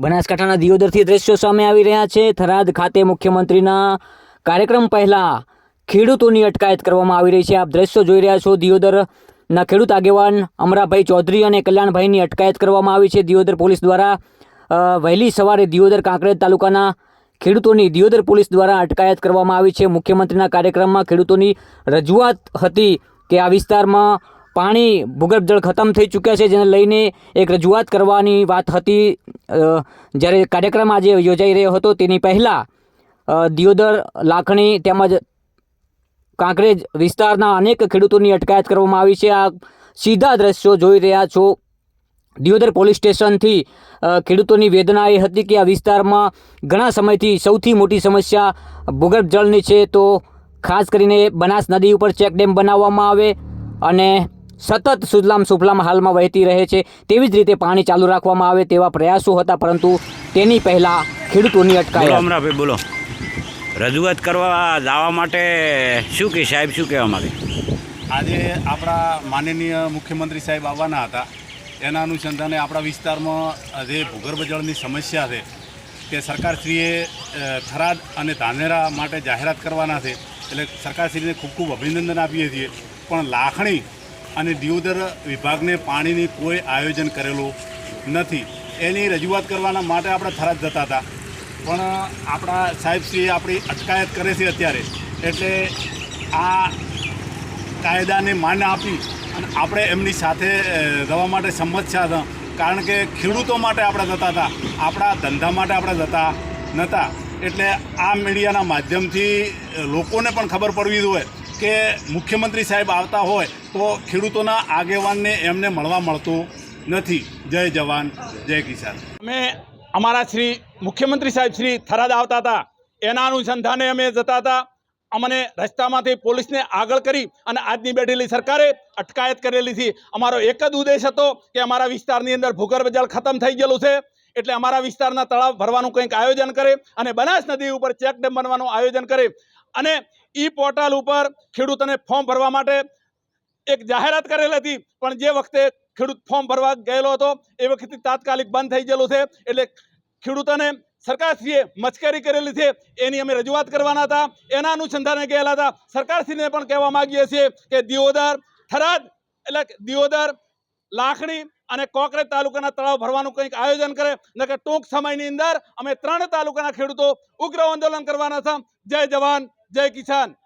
બનાસકાંઠાના દિયોદરથી દ્રશ્યો સામે આવી રહ્યા છે. થરાદ ખાતે મુખ્યમંત્રીના કાર્યક્રમ પહેલા ખેડૂતોની અટકાયત કરવામાં આવી રહી છે. આપ દ્રશ્યો જોઈ રહ્યા છો. દિયોદરના ખેડૂત આગેવાન અમરાભાઈ ચૌધરી અને કલ્યાણભાઈની અટકાયત કરવામાં આવી છે. દિયોદર પોલીસ દ્વારા વહેલી સવારે દિયોદર કાંકરેજ તાલુકાના ખેડૂતોની દિયોદર પોલીસ દ્વારા અટકાયત કરવામાં આવી છે. મુખ્યમંત્રીના કાર્યક્રમમાં ખેડૂતોની રજૂઆત હતી કે આ વિસ્તારમાં પાણી, ભૂગર્ભ જળ ખતમ થઈ ચૂક્યા છે, જેને લઈને એક રજૂઆત કરવાની વાત હતી. જ્યારે કાર્યક્રમ આજે યોજાઈ રહ્યો હતો, તેની પહેલાં દિયોદર, લાખણી તેમજ કાંકરેજ વિસ્તારના અનેક ખેડૂતોની અટકાયત કરવામાં આવી છે. આ સીધા દ્રશ્યો જોઈ રહ્યા છો. દિયોદર પોલીસ સ્ટેશનથી ખેડૂતોની વેદના એ હતી કે આ વિસ્તારમાં ઘણા સમયથી સૌથી મોટી સમસ્યા ભૂગર્ભ જળની છે. તો ખાસ કરીને બનાસ નદી ઉપર ચેક ડેમ બનાવવામાં આવે અને સતત સુજલામ સુફલામ હાલમાં વહેતી રહે છે. તેવી જ રીતે પાણી ચાલુ રાખવામાં આવે તેવા પ્રયાસો હતા પરંતુ તેની પહેલાં ખેડૂતોની અટકાયત. અમરાભાઈ બોલો. રજૂઆત કરવા જવા માટે શું કે સાહેબ શું કહેવા માગે? આજે આપણા માનનીય મુખ્યમંત્રી સાહેબ આવવાના હતા. એના અનુસંધાને આપણા વિસ્તારમાં જે ભૂગર્ભ જળની સમસ્યા છે કે સરકારશ્રીએ થરાદ અને ધાનેરા માટે જાહેરાત કરવાના છે. એટલે સરકારશ્રીને ખૂબ ખૂબ અભિનંદન આપીએ છીએ. પણ લાખણી અને દિયોદર વિભાગને પાણીની કોઈ આયોજન કરેલું નથી. એની રજૂઆત કરવાના માટે આપણે થરાદ જતા હતા. પણ આપણા સાહેબશ્રીએ આપણી અટકાયત કરે છે અત્યારે. એટલે આ કાયદાને માન આપી અને આપણે એમની સાથે રહેવા માટે સંમત હતા. કારણ કે ખેડૂતો માટે આપણે જતા હતા. આપણા ધંધા માટે આપણે જતા નહોતા એટલે આ મીડિયાના માધ્યમથી લોકોને પણ ખબર પડવી જોઈએ. કે મુખ્યમંત્રી સાહેબ આવતા હોય તો ખેડૂતોના આગેવાનને એમને મળવા મળતું નથી. જય જવાન, જય કિસાન. અમે અમારા શ્રી મુખ્યમંત્રી સાહેબ શ્રી થરાદ આવતા હતા. એના અનુસંધાને અમે જતા હતા. અમને રસ્તામાંથી પોલીસને આગળ કરી અને આજની બેઠેલી સરકારે અટકાયત કરેલી હતી અમારો એક જ ઉદ્દેશ હતો કે અમારા વિસ્તારની અંદર ભૂગર્ભ જળ ખતમ થઈ ગયેલું છે. એટલે અમારા વિસ્તારના તળાવ ભરવાનું કંઈક આયોજન કરે અને બનાસ નદી ઉપર ચેક ડેમ બનવાનું આયોજન કરે. અને ઈ પોર્ટલ ઉપર ખેડૂતોને ફોર્મ ભરવા માટે એક જાહેરાત કરેલી હતી. પણ જે વખતે ખેડૂત ફોર્મ ભરવા ગયેલો હતો, એ વખતે તાત્કાલિક બંધ થઈ ગયેલું છે. એટલે ખેડૂતોને સરકારશ્રીએ મચકેરી કરેલી છે. એની અમે રજૂઆત કરવાના હતા. એના અનુસંધાને ગયેલા હતા. સરકારશ્રીને પણ કહેવા માંગીએ છીએ કે દિયોદર થરાદ, એટલે દિયોદર, લાખણી અને કોકરેજ તાલુકાના તળાવ ભરવાનું કંઈક આયોજન કરે. નકર ટૂંક સમયની અંદર અમે ત્રણ તાલુકાના ખેડૂતો ઉગ્ર આંદોલન કરવાના છે. જય જવાન. જય કિસાન.